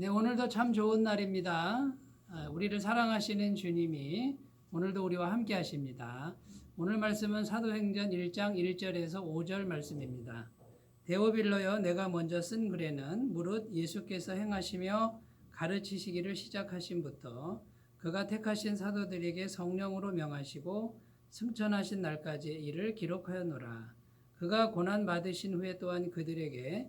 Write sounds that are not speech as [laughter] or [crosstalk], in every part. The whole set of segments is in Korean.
네, 오늘도 참 좋은 날입니다. 아, 우리를 사랑하시는 주님이 오늘도 우리와 함께 하십니다. 오늘 말씀은 사도행전 1장 1절에서 5절 말씀입니다. 데오빌로여 내가 먼저 쓴 글에는 무릇 예수께서 행하시며 가르치시기를 시작하신부터 그가 택하신 사도들에게 성령으로 명하시고 승천하신 날까지 이를 기록하였노라. 그가 고난 받으신 후에 또한 그들에게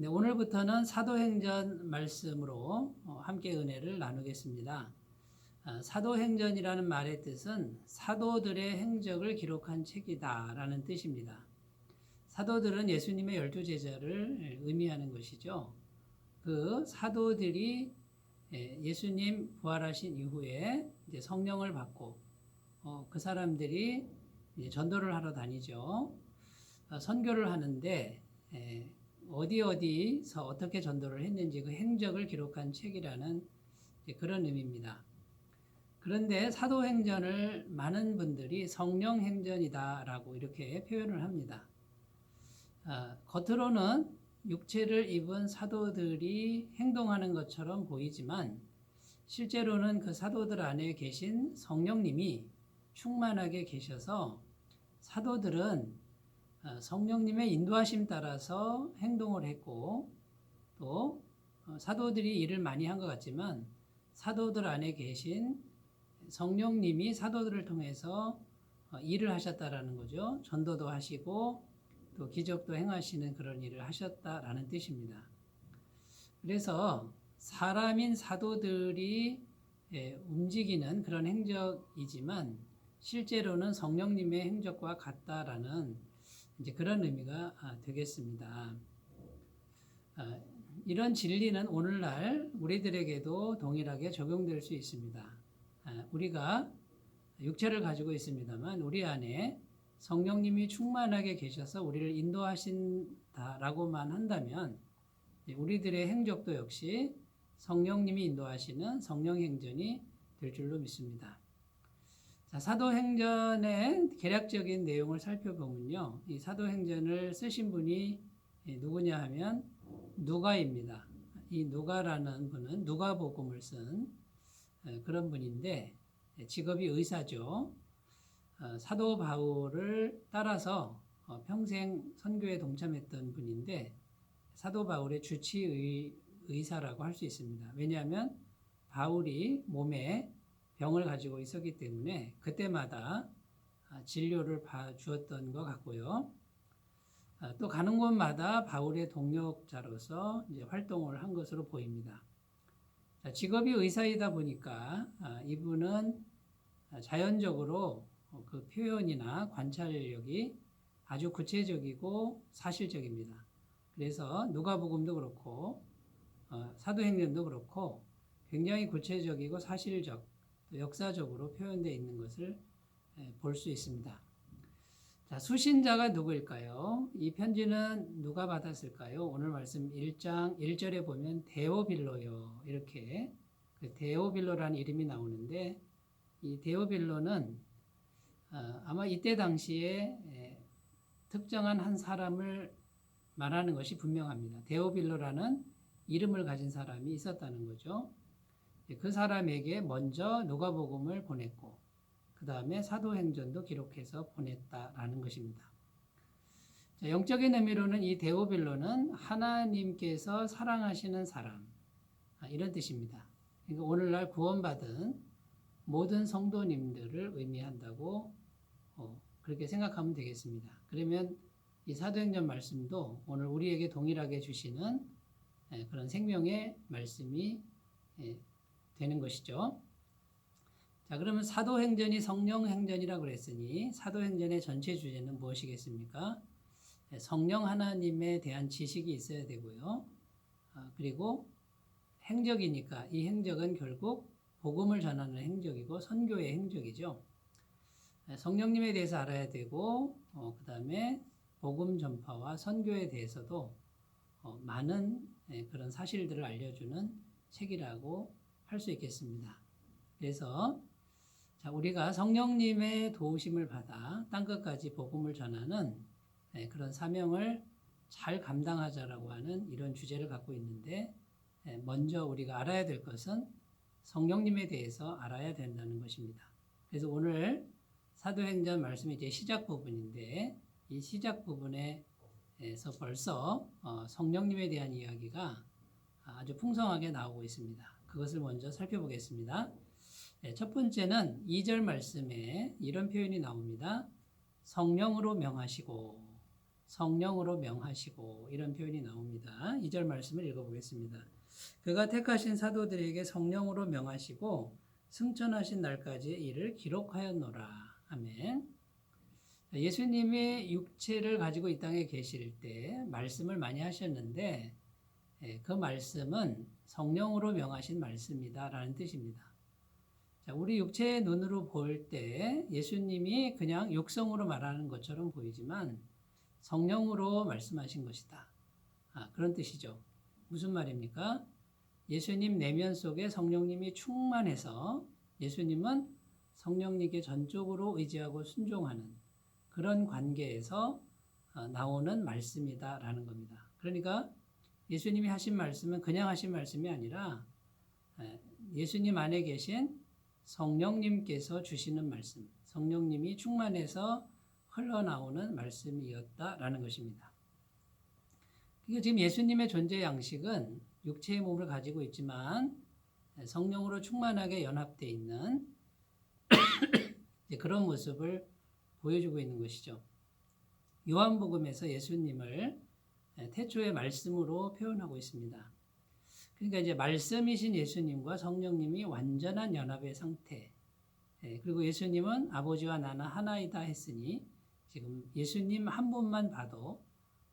네, 오늘부터는 사도행전 말씀으로 어, 함께 은혜를 나누겠습니다. 아, 사도행전이라는 말의 뜻은 사도들의 행적을 기록한 책이다라는 뜻입니다. 사도들은 예수님의 열두 제자를 의미하는 것이죠. 그 사도들이 예, 예수님 부활하신 이후에 성령을 받고 어, 그 사람들이 전도를 하러 다니죠. 어, 선교를 하는데 예, 어디 어디서 어떻게 전도를 했는지 그 행적을 기록한 책이라는 그런 의미입니다. 그런데 사도행전을 많은 분들이 성령행전이다라고 이렇게 표현을 합니다. 어, 겉으로는 육체를 입은 사도들이 행동하는 것처럼 보이지만 실제로는 그 사도들 안에 계신 성령님이 충만하게 계셔서 사도들은 어, 성령님의 인도하심 따라서 행동을 했고 또 어, 사도들이 일을 많이 한 것 같지만 사도들 안에 계신 성령님이 사도들을 통해서 어, 일을 하셨다라는 거죠. 전도도 하시고 또 기적도 행하시는 그런 일을 하셨다라는 뜻입니다. 그래서 사람인 사도들이 예, 움직이는 그런 행적이지만 실제로는 성령님의 행적과 같다라는 이제 그런 의미가 아, 되겠습니다. 아, 이런 진리는 오늘날 우리들에게도 동일하게 적용될 수 있습니다. 아, 우리가 육체를 가지고 있습니다만 우리 안에 성령님이 충만하게 계셔서 우리를 인도하신다라고만 한다면 우리들의 행적도 역시 성령님이 인도하시는 성령 행전이 될 줄로 믿습니다. 자, 사도행전의 개략적인 내용을 살펴보면요. 이 사도행전을 쓰신 분이 누구냐 하면 누가입니다. 이 누가라는 분은 누가복음을 쓴 그런 분인데 직업이 의사죠. 어, 사도 바울을 따라서 어, 평생 선교에 동참했던 분인데 사도 바울의 주치 의사라고 할 수 있습니다. 왜냐하면 바울이 몸에 병을 가지고 있었기 때문에 그때마다 아, 진료를 봐주었던 것 같고요. 아, 또 가는 곳마다 바울의 동력자로서 활동을 한 것으로 보입니다. 직업이 의사이다 보니까 아, 이분은 자연적으로 어, 그 표현이나 관찰력이 아주 구체적이고 사실적입니다. 그래서 누가복음도 그렇고 어, 사도행전도 그렇고 굉장히 구체적이고 사실적, 역사적으로 표현되어 있는 것을 볼 수 있습니다. 자, 수신자가 누구일까요? 이 편지는 누가 받았을까요? 오늘 말씀 1장 1절에 보면 데오빌로요. 이렇게 그 데오빌로라는 이름이 나오는데 이 데오빌로는 어, 아마 이때 당시에 특정한 한 사람을 말하는 것이 분명합니다. 데오빌로라는 이름을 가진 사람이 있었다는 거죠. 그 사람에게 먼저 누가복음을 보냈고 그 다음에 사도행전도 기록해서 보냈다라는 것입니다. 영적인 의미로는 이 데오빌로는 하나님께서 사랑하시는 사람 아, 이런 뜻입니다. 그러니까 오늘날 구원받은 모든 성도님들을 의미한다고 어, 그렇게 생각하면 되겠습니다. 그러면 이 사도행전 말씀도 오늘 우리에게 동일하게 주시는 예, 그런 생명의 말씀이 예, 되는 것이죠. 자, 그러면 사도행전이 성령행전이라고 그랬으니 사도행전의 전체 주제는 무엇이겠습니까? 예, 성령 하나님에 대한 지식이 있어야 되고요. 아, 그리고 행적이니까 이 행적은 결국 복음을 전하는 행적이고 선교의 행적이죠. 예, 성령님에 대해서 알아야 되고 어, 그 다음에 복음 전파와 선교에 대해서도 어, 많은 예, 그런 사실들을 알려주는 책이라고 할 수 있겠습니다. 그래서 자, 우리가 성령님의 도우심을 받아 땅 끝까지 복음을 전하는 예, 그런 사명을 잘 감당하자라고 하는 이런 주제를 갖고 있는데 예, 먼저 우리가 알아야 될 것은 성령님에 대해서 알아야 된다는 것입니다. 그래서 오늘 사도행전 말씀이 이제 시작 부분인데 이 시작 부분에서 벌써 어, 성령님에 대한 이야기가 아주 풍성하게 나오고 있습니다. 그것을 먼저 살펴보겠습니다. 네, 첫 번째는 2절 말씀에 이런 표현이 나옵니다. 성령으로 명하시고 성령으로 명하시고 이런 표현이 나옵니다. 2절 말씀을 읽어보겠습니다. 그가 택하신 사도들에게 성령으로 명하시고 승천하신 날까지 이를 기록하였노라. 아멘. 예수님이 육체를 가지고 이 땅에 계실 때 말씀을 많이 하셨는데 예, 그 말씀은 성령으로 명하신 말씀이다라는 뜻입니다. 자, 우리 육체의 눈으로 볼 때 예수님이 그냥 육성으로 말하는 것처럼 보이지만 성령으로 말씀하신 것이다. 아, 그런 뜻이죠. 무슨 말입니까? 예수님 내면 속에 성령님이 충만해서 예수님은 성령님께 전적으로 의지하고 순종하는 그런 관계에서 어, 나오는 말씀이다라는 겁니다. 그러니까 예수님이 하신 말씀은 그냥 하신 말씀이 아니라 예수님 안에 계신 성령님께서 주시는 말씀, 성령님이 충만해서 흘러나오는 말씀이었다라는 것입니다. 그러니까 지금 예수님의 존재 양식은 육체의 몸을 가지고 있지만 성령으로 충만하게 연합되어 있는 [coughs] 그런 모습을 보여주고 있는 것이죠. 요한복음에서 예수님을 태초의 말씀으로 표현하고 있습니다. 그러니까 이제 말씀이신 예수님과 성령님이 완전한 연합의 상태. 그리고 예수님은 아버지와 나는 하나이다 했으니 지금 예수님 한 분만 봐도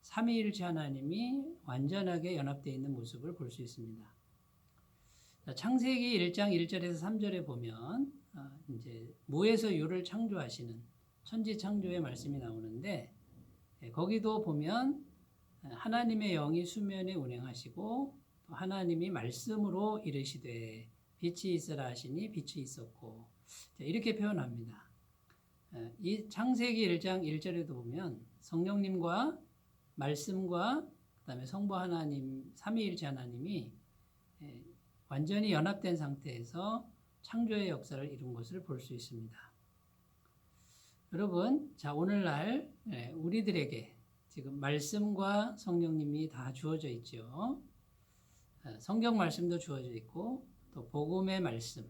삼위일체 하나님이 완전하게 연합되어 있는 모습을 볼 수 있습니다. 창세기 1장 1절에서 3절에 보면 어, 이제 무에서 유를 창조하시는 천지 창조의 말씀이 나오는데 거기도 보면 하나님의 영이 수면에 운행하시고 하나님이 말씀으로 이르시되 빛이 있으라 하시니 빛이 있었고 이렇게 표현합니다. 이 창세기 1장 1절에도 보면 성령님과 말씀과 그다음에 성부 하나님 삼위일체 하나님이 완전히 연합된 상태에서 창조의 역사를 이룬 것을 볼 수 있습니다. 여러분, 자 오늘날 우리들에게 지금 말씀과 성령님이 다 주어져 있죠. 성경 말씀도 주어져 있고 또 복음의 말씀,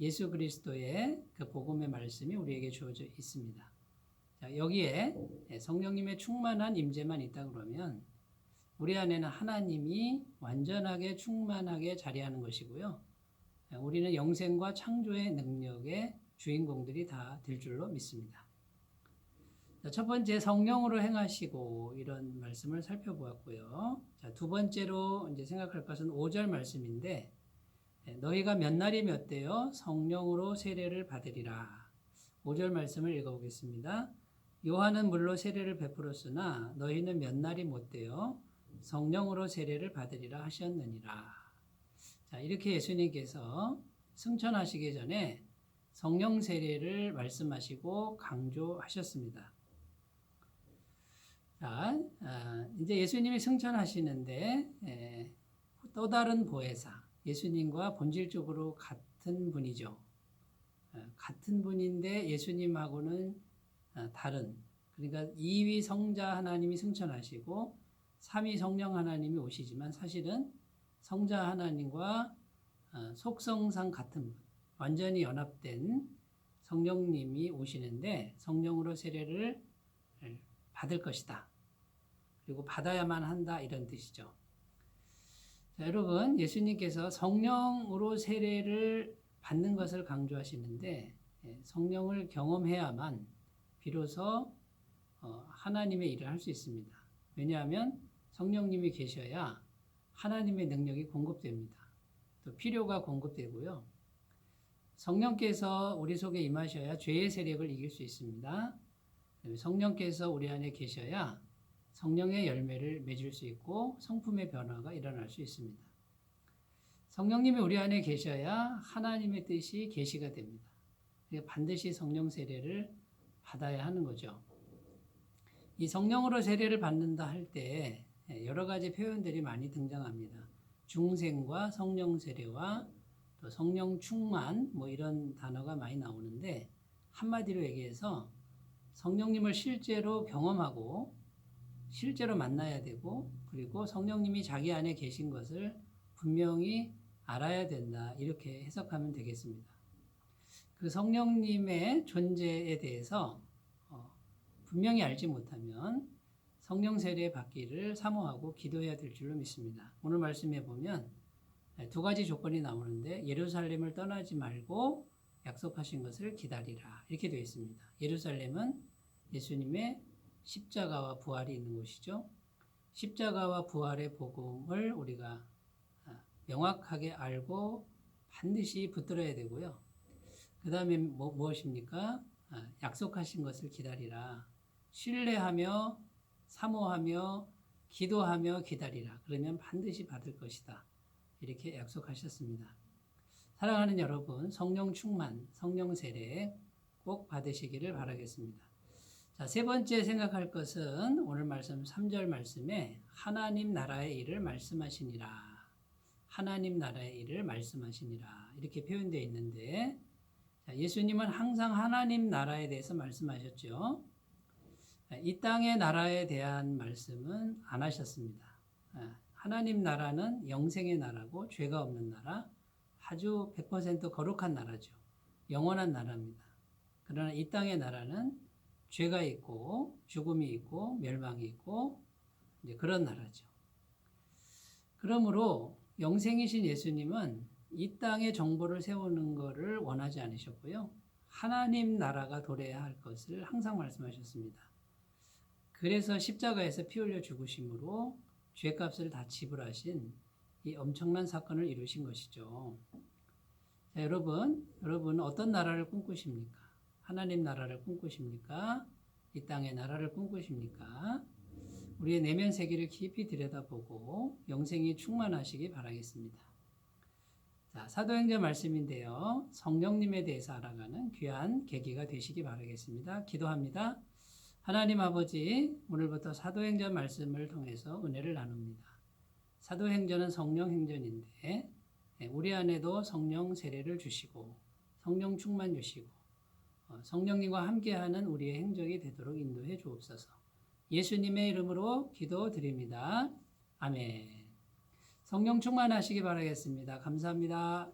예수 그리스도의 그 복음의 말씀이 우리에게 주어져 있습니다. 자, 여기에 성령님의 충만한 임재만 있다 그러면 우리 안에는 하나님이 완전하게 충만하게 자리하는 것이고요. 우리는 영생과 창조의 능력의 주인공들이 다 될 줄로 믿습니다. 첫 번째 성령으로 행하시고 이런 말씀을 살펴보았고요. 자, 두 번째로 이제 생각할 것은 5절 말씀인데 예, 너희가 몇 날이 몇 되어 성령으로 세례를 받으리라. 5절 말씀을 읽어보겠습니다. 요한은 물로 세례를 베풀었으나 너희는 몇 날이 못 되어 성령으로 세례를 받으리라 하셨느니라. 자, 이렇게 예수님께서 승천하시기 전에 성령 세례를 말씀하시고 강조하셨습니다. 자, 아, 이제 예수님이 승천하시는데 에, 또 다른 보혜사, 예수님과 본질적으로 같은 분이죠. 아, 같은 분인데 예수님하고는 아, 다른, 그러니까 2위 성자 하나님이 승천하시고 3위 성령 하나님이 오시지만 사실은 성자 하나님과 속성상 같은 분, 완전히 연합된 성령님이 오시는데 성령으로 세례를 받을 것이다. 그리고 받아야만 한다 이런 뜻이죠. 자, 여러분 예수님께서 성령으로 세례를 받는 것을 강조하시는데 예, 성령을 경험해야만 비로소 어, 하나님의 일을 할 수 있습니다. 왜냐하면 성령님이 계셔야 하나님의 능력이 공급됩니다. 또 필요가 공급되고요. 성령께서 우리 속에 임하셔야 죄의 세력을 이길 수 있습니다. 성령께서 우리 안에 계셔야 성령의 열매를 맺을 수 있고 성품의 변화가 일어날 수 있습니다. 성령님이 우리 안에 계셔야 하나님의 뜻이 계시가 됩니다. 그러니까 반드시 성령 세례를 받아야 하는 거죠. 이 성령으로 세례를 받는다 할 때 여러 가지 표현들이 많이 등장합니다. 중생과 성령 세례와 또 성령 충만 뭐 이런 단어가 많이 나오는데 한마디로 얘기해서 성령님을 실제로 경험하고 실제로 만나야 되고 그리고 성령님이 자기 안에 계신 것을 분명히 알아야 된다 이렇게 해석하면 되겠습니다. 그 성령님의 존재에 대해서 어, 분명히 알지 못하면 성령 세례 받기를 사모하고 기도해야 될 줄로 믿습니다. 오늘 말씀해 보면 두 가지 조건이 나오는데 예루살렘을 떠나지 말고 약속하신 것을 기다리라 이렇게 되어 있습니다. 예루살렘은 예수님의 십자가와 부활이 있는 곳이죠. 십자가와 부활의 복음을 우리가 아, 명확하게 알고 반드시 붙들어야 되고요. 그 다음에 뭐, 무엇입니까? 아, 약속하신 것을 기다리라. 신뢰하며 사모하며 기도하며 기다리라. 그러면 반드시 받을 것이다. 이렇게 약속하셨습니다. 사랑하는 여러분, 성령 충만, 성령 세례 꼭 받으시기를 바라겠습니다. 자, 세 번째 생각할 것은 오늘 말씀 3절 말씀에 하나님 나라의 일을 말씀하시니라. 하나님 나라의 일을 말씀하시니라. 이렇게 표현되어 있는데 자, 예수님은 항상 하나님 나라에 대해서 말씀하셨죠. 이 땅의 나라에 대한 말씀은 안 하셨습니다. 아, 하나님 나라는 영생의 나라고 죄가 없는 나라, 아주 100% 거룩한 나라죠. 영원한 나라입니다. 그러나 이 땅의 나라는 죄가 있고 죽음이 있고 멸망이 있고 이제 그런 나라죠. 그러므로 영생이신 예수님은 이 땅에 정보를 세우는 것을 원하지 않으셨고요. 하나님 나라가 도래해야 할 것을 항상 말씀하셨습니다. 그래서 십자가에서 피 흘려 죽으심으로 죄값을 다 지불하신 이 엄청난 사건을 이루신 것이죠. 자, 여러분, 여러분 어떤 나라를 꿈꾸십니까? 하나님 나라를 꿈꾸십니까? 이 땅의 나라를 꿈꾸십니까? 우리의 내면 세계를 깊이 들여다보고 영생이 충만하시기 바라겠습니다. 자, 사도행전 말씀인데요. 성령님에 대해서 알아가는 귀한 계기가 되시기 바라겠습니다. 기도합니다. 하나님 아버지, 오늘부터 사도행전 말씀을 통해서 은혜를 나눕니다. 사도행전은 성령 행전인데 예, 우리 안에도 성령 세례를 주시고 성령 충만 주시고 어, 성령님과 함께하는 우리의 행적이 되도록 인도해 주옵소서. 예수님의 이름으로 기도드립니다. 아멘. 성령 충만하시기 바라겠습니다. 감사합니다.